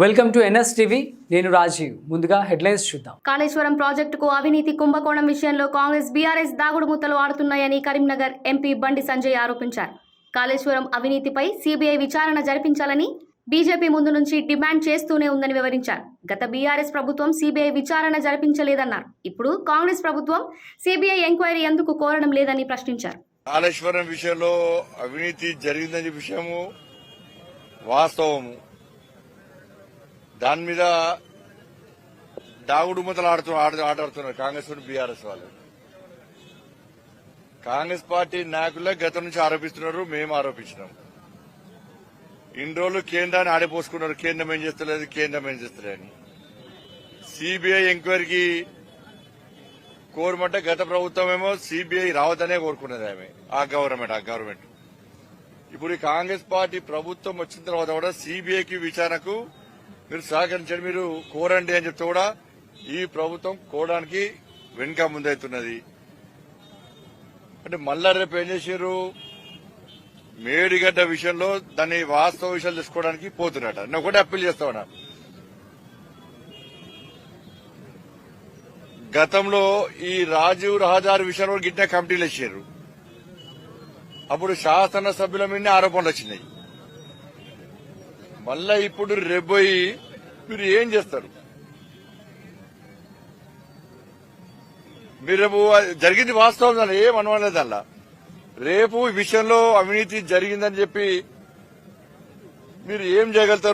Welcome to NS TV నేను రాజీవ్. ముందుగా headlines చూద్దాం. కాళేశ్వరం ప్రాజెక్టుకు అవినీతి కుంభకోణం విషయంలో కాంగ్రెస్ బీఆర్ఎస్ దాగుడు మూతలు ఆడుతున్నాయని కరీంనగర్ ఎంపీ బండి సంజయ్ ఆరోపించారు. కాళేశ్వరం అవినీతిపై సీబీఐ విచారణ జరిపించాలని బీజేపీ ముందు నుంచి డిమాండ్ చేస్తూనే ఉందని వివరించారు. గత బీఆర్ఎస్ ప్రభుత్వం సీబీఐ విచారణ జరిపించలేదన్నారు. ఇప్పుడు కాంగ్రెస్ ప్రభుత్వం సీబీఐ ఎంక్వైరీ ఎందుకు కోరడం లేదని ప్రశ్నించారు. కాళేశ్వరం విషయంలో అవినీతి జరిగిందనే విషయము వాస్తవము. దాని మీద దాగుడు మొదలు ఆడుతూ ఆడాడుతున్నారు కాంగ్రెస్ బీఆర్ఎస్ వాళ్ళు. కాంగ్రెస్ పార్టీ నాయకులే గతం నుంచి ఆరోపిస్తున్నారు మేము ఆరోపించినాం. ఇన్ని రోజులు కేంద్రాన్ని ఆడిపోసుకున్నారు కేంద్రం ఏం చేస్తలేదు కేంద్రం ఏం చేస్తలేని సిబిఐ ఎంక్వైరీకి కోరమంటే గత ప్రభుత్వం ఏమో సిబిఐ రావద్దనే కోరుకున్నది ఆమె ఆ గవర్నమెంట్ ఆ గవర్నమెంట్. ఇప్పుడు ఈ కాంగ్రెస్ పార్టీ ప్రభుత్వం వచ్చిన తర్వాత కూడా సిబిఐకి విచారణకు మీరు సహకరించండి మీరు కోరండి అని చెప్తే కూడా ఈ ప్రభుత్వం కోరడానికి వెనుక ముందైతున్నది. అంటే మళ్ళా రేపు ఏం చేశారు మేడిగడ్డ విషయంలో దాన్ని వాస్తవ విషయాలు తెలుసుకోవడానికి పోతున్నట. నేను ఒకటే అప్పీల్ చేస్తా ఉన్నా. గతంలో ఈ రాజీవ్ రహదారి విషయంలో గిట్ట కమిటీలు ఇచ్చారు అప్పుడు శాసన సభ్యుల మీద ఆరోపణలు వచ్చినాయి. మళ్ళా ఇప్పుడు రేపోయి మీరు ఏం చేస్తారు? మీరు రేపు జరిగింది వాస్తవం దాని ఏం అనవలేదు అలా రేపు ఈ విషయంలో అవినీతి జరిగిందని చెప్పి మీరు ఏం చేయగలుగుతారు?